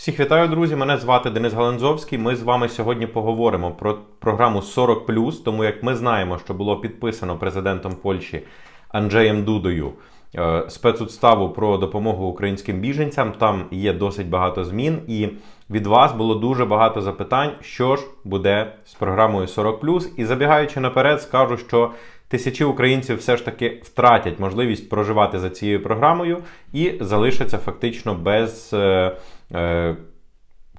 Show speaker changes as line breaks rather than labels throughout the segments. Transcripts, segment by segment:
Всіх вітаю, друзі! Мене звати Денис Галанзовський. Ми з вами сьогодні поговоримо про програму 40+, тому як ми знаємо, що було підписано президентом Польщі Анджеєм Дудою е, спецуставу про допомогу українським біженцям. Там є досить багато змін, і від вас було дуже багато запитань, що ж буде з програмою 40+. І забігаючи наперед, скажу, що тисячі українців все ж таки втратять можливість проживати за цією програмою і залишаться фактично без. Е, е,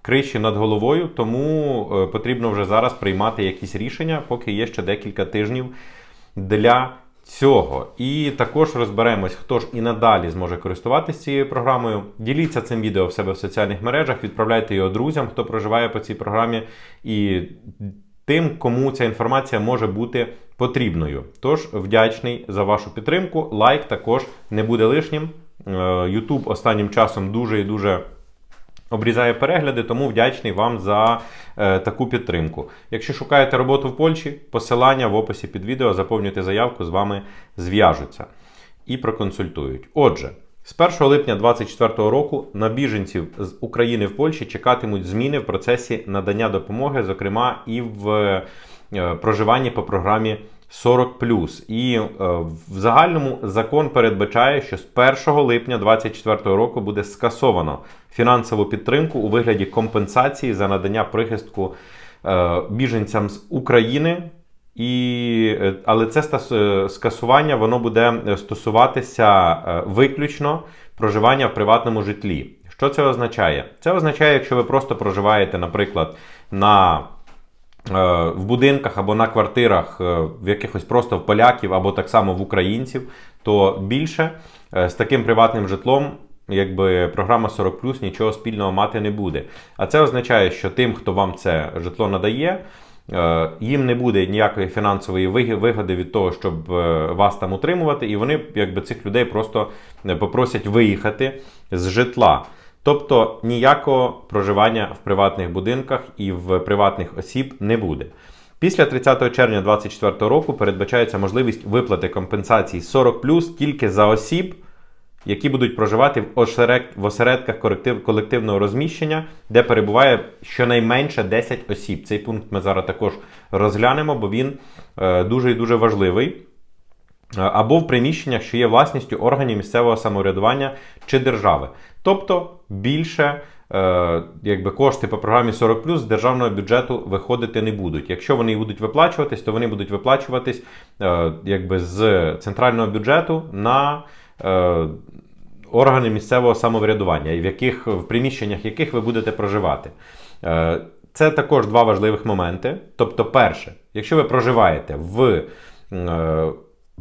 Криші над головою, тому е, потрібно вже зараз приймати якісь рішення, поки є ще декілька тижнів для цього. І також розберемось, хто ж і надалі зможе користуватися цією програмою. Діліться цим відео в себе в соціальних мережах, відправляйте його друзям, хто проживає по цій програмі, і тим, кому ця інформація може бути потрібною. Тож вдячний за вашу підтримку. Лайк також не буде лишнім. Е, YouTube останнім часом дуже і дуже обрізає перегляди, тому вдячний вам за е, таку підтримку. Якщо шукаєте роботу в Польщі, посилання в описі під відео, заповнюйте заявку, з вами зв'яжуться і проконсультують. Отже, з 1 липня 2024 року на біженців з України в Польщі чекатимуть зміни в процесі надання допомоги, зокрема і в е, проживанні по програмі 40 І е, в загальному закон передбачає, що з 1 липня 2024 року буде скасовано фінансову підтримку у вигляді компенсації за надання прихистку е, біженцям з України. І, е, але це е, скасування воно буде стосуватися е, виключно проживання в приватному житлі. Що це означає? Це означає, якщо ви просто проживаєте, наприклад, на в будинках або на квартирах е, в якихось просто в поляків або так само в українців, то більше е, з таким приватним житлом. Якби програма 40 нічого спільного мати не буде. А це означає, що тим, хто вам це житло надає, е, їм не буде ніякої фінансової вигоди від того, щоб е, вас там утримувати, і вони якби цих людей просто е, попросять виїхати з житла. Тобто ніякого проживання в приватних будинках і в приватних осіб не буде. Після 30 червня 2024 року передбачається можливість виплати компенсацій 40 тільки за осіб, які будуть проживати в, осеред... в осередках колектив... колективного розміщення, де перебуває щонайменше 10 осіб. Цей пункт ми зараз також розглянемо, бо він е, дуже і дуже важливий. Е, Або в приміщеннях, що є власністю органів місцевого самоврядування чи держави. Тобто більше е, якби кошти по програмі 40 з державного бюджету виходити не будуть. Якщо вони будуть виплачуватись, то вони будуть виплачуватись е, якби з центрального бюджету на органи місцевого самоврядування, в яких в приміщеннях яких ви будете проживати. Це також два важливих моменти. Тобто, перше, якщо ви проживаєте в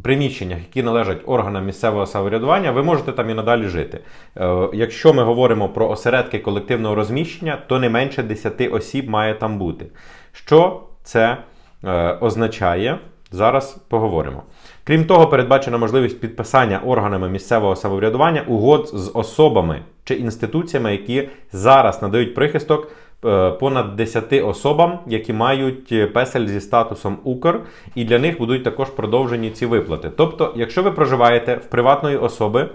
приміщеннях, які належать органам місцевого самоврядування, ви можете там і надалі жити. Е, Якщо ми говоримо про осередки колективного розміщення, то не менше 10 осіб має там бути. Що це е, означає? Зараз поговоримо. Крім того, передбачена можливість підписання органами місцевого самоврядування угод з особами чи інституціями, які зараз надають прихисток понад 10 особам, які мають е, песель зі статусом Укр, і для них будуть також продовжені ці виплати. Тобто, якщо ви проживаєте в приватної особи,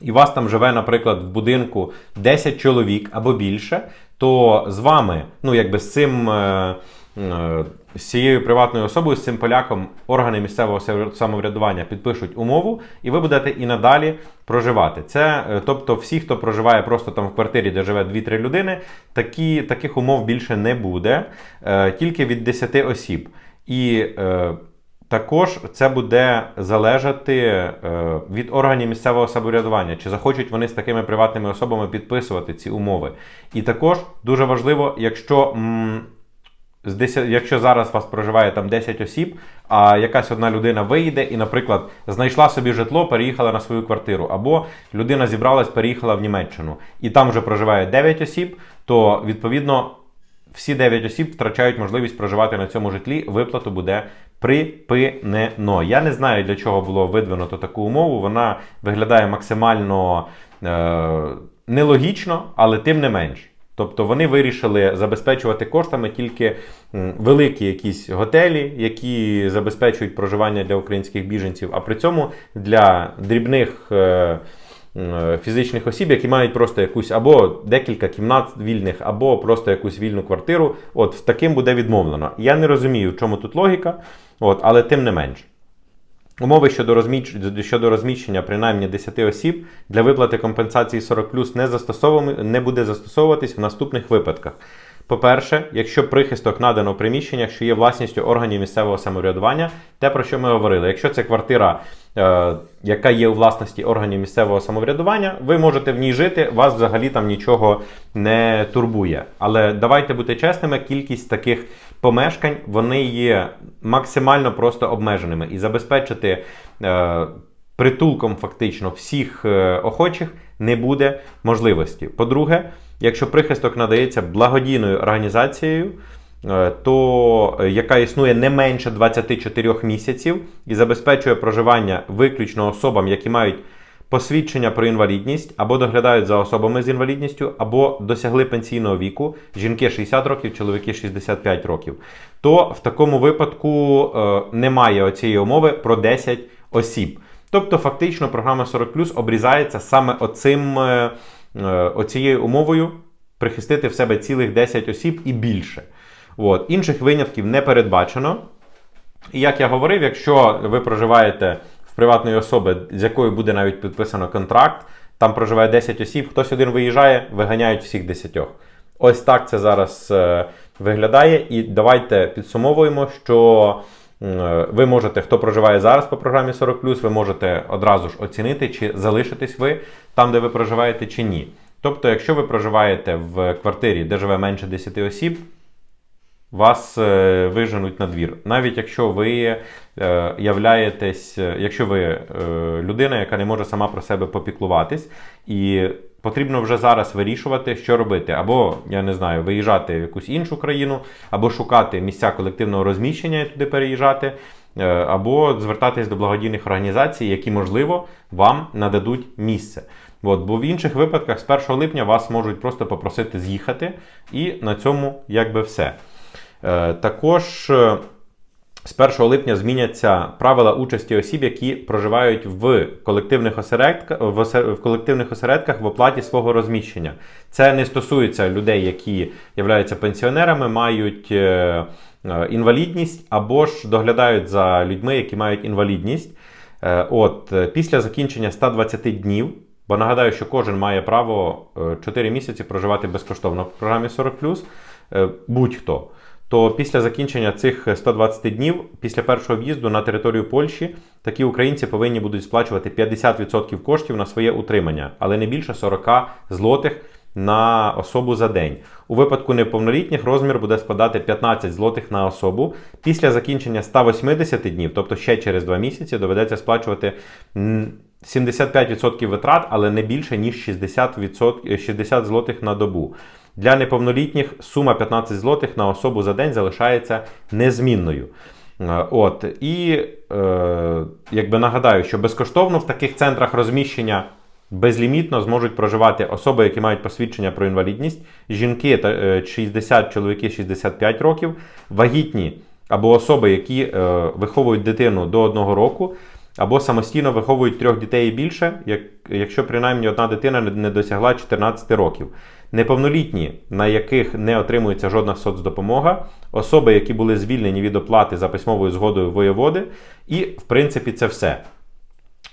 і вас там живе, наприклад, в будинку 10 чоловік або більше, то з вами, ну якби з цим. е, е, З цією приватною особою, з цим поляком, органи місцевого самоврядування підпишуть умову, і ви будете і надалі проживати. Це, е, тобто, всі, хто проживає просто там в квартирі, де живе 2-3 людини, такі, таких умов більше не буде, е, тільки від 10 осіб. І е, також це буде залежати від органів місцевого самоврядування, чи захочуть вони з такими приватними особами підписувати ці умови. І також дуже важливо, якщо. З 10, якщо зараз вас проживає там 10 осіб, а якась одна людина вийде і, наприклад, знайшла собі житло, переїхала на свою квартиру, або людина зібралась, переїхала в Німеччину, і там вже проживає 9 осіб, то відповідно всі 9 осіб втрачають можливість проживати на цьому житлі. Виплату буде припинено. Я не знаю, для чого було видвинуто таку умову. Вона виглядає максимально е, нелогічно, але тим не менш. Тобто вони вирішили забезпечувати коштами тільки великі якісь готелі, які забезпечують проживання для українських біженців, а при цьому для дрібних е, е, фізичних осіб, які мають просто якусь або декілька кімнат вільних, або просто якусь вільну квартиру. От в таким буде відмовлено. Я не розумію, в чому тут логіка, от, але тим не менш. Умови щодо розміч... щодо розміщення принаймні 10 осіб для виплати компенсації 40 не, застосовуємо не буде застосовуватись в наступних випадках. По-перше, якщо прихисток надано в приміщеннях, що є власністю органів місцевого самоврядування, те про що ми говорили. Якщо це квартира, е, яка є у власності органів місцевого самоврядування, ви можете в ній жити, вас взагалі там нічого не турбує. Але давайте бути чесними, кількість таких помешкань вони є максимально просто обмеженими і забезпечити е, притулком фактично всіх е, охочих не буде можливості. По-друге, якщо прихисток надається благодійною організацією, е, то е, яка існує не менше 24 місяців і забезпечує проживання виключно особам, які мають посвідчення про інвалідність або доглядають за особами з інвалідністю, або досягли пенсійного віку, жінки 60 років, чоловіки 65 років, то в такому випадку е, немає оцієї умови про 10 осіб. Тобто, фактично, програма 40 обрізається саме оцим, е, е, оцією умовою прихистити в себе цілих 10 осіб і більше. От. Інших винятків не передбачено. І як я говорив, якщо ви проживаєте в приватної особи, з якою буде навіть підписано контракт, там проживає 10 осіб, хтось один виїжджає, виганяють всіх 10. Ось так це зараз е, виглядає. І давайте підсумовуємо, що ви можете, хто проживає зараз по програмі 40 ви можете одразу ж оцінити, чи залишитесь ви там, де ви проживаєте, чи ні. Тобто, якщо ви проживаєте в квартирі, де живе менше 10 осіб, вас е, виженуть на двір. Навіть якщо ви е, являєтесь, е, якщо ви е, людина, яка не може сама про себе попіклуватись, і потрібно вже зараз вирішувати, що робити. Або, я не знаю, виїжджати в якусь іншу країну, або шукати місця колективного розміщення і туди переїжджати. е, Або звертатись до благодійних організацій, які, можливо, вам нададуть місце. От, бо в інших випадках з 1 липня вас можуть просто попросити з'їхати, і на цьому якби все. Е, Також е, з 1 липня зміняться правила участі осіб, які проживають в колективних осередках в, осе- в колективних осередках в оплаті свого розміщення. Це не стосується людей, які являються пенсіонерами, мають е, е, інвалідність або ж доглядають за людьми, які мають інвалідність. Е, От після закінчення 120 днів. Бо нагадаю, що кожен має право е, 4 місяці проживати безкоштовно в програмі 40 е, будь-хто. То після закінчення цих 120 днів, після першого в'їзду на територію Польщі, такі українці повинні будуть сплачувати 50% коштів на своє утримання, але не більше 40 злотих на особу за день. У випадку неповнолітніх розмір буде складати 15 злотих на особу. Після закінчення 180 днів, тобто ще через 2 місяці, доведеться сплачувати м, 75% витрат, але не більше ніж 60%, 60 злотих на добу. Для неповнолітніх сума 15 злотих на особу за день залишається незмінною. Е, От і е, якби нагадаю, що безкоштовно в таких центрах розміщення безлімітно зможуть проживати особи, які мають посвідчення про інвалідність, жінки та е, 60, чоловіки 65 років, вагітні або особи, які е, виховують дитину до одного року, або самостійно виховують трьох дітей і більше, як, якщо принаймні одна дитина не- досягла 14 років. Неповнолітні, на яких не отримується жодна соцдопомога, особи, які були звільнені від оплати за письмовою згодою воєводи, і в принципі це все.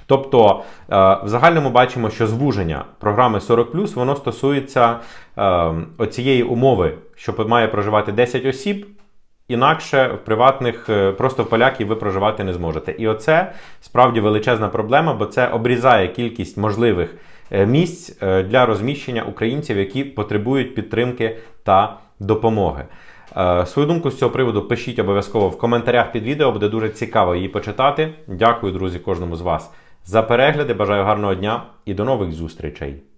Тобто, е, в загальному бачимо, що звуження програми 40 воно стосується е, оцієї умови, що має проживати 10 осіб. Інакше в приватних, е, просто в поляків ви проживати не зможете. І оце справді величезна проблема, бо це обрізає кількість можливих е, місць е, для розміщення українців, які потребують підтримки та допомоги. Свою думку з цього приводу пишіть обов'язково в коментарях під відео, буде дуже цікаво її почитати. Дякую, друзі, кожному з вас за перегляди. Бажаю гарного дня і до нових зустрічей!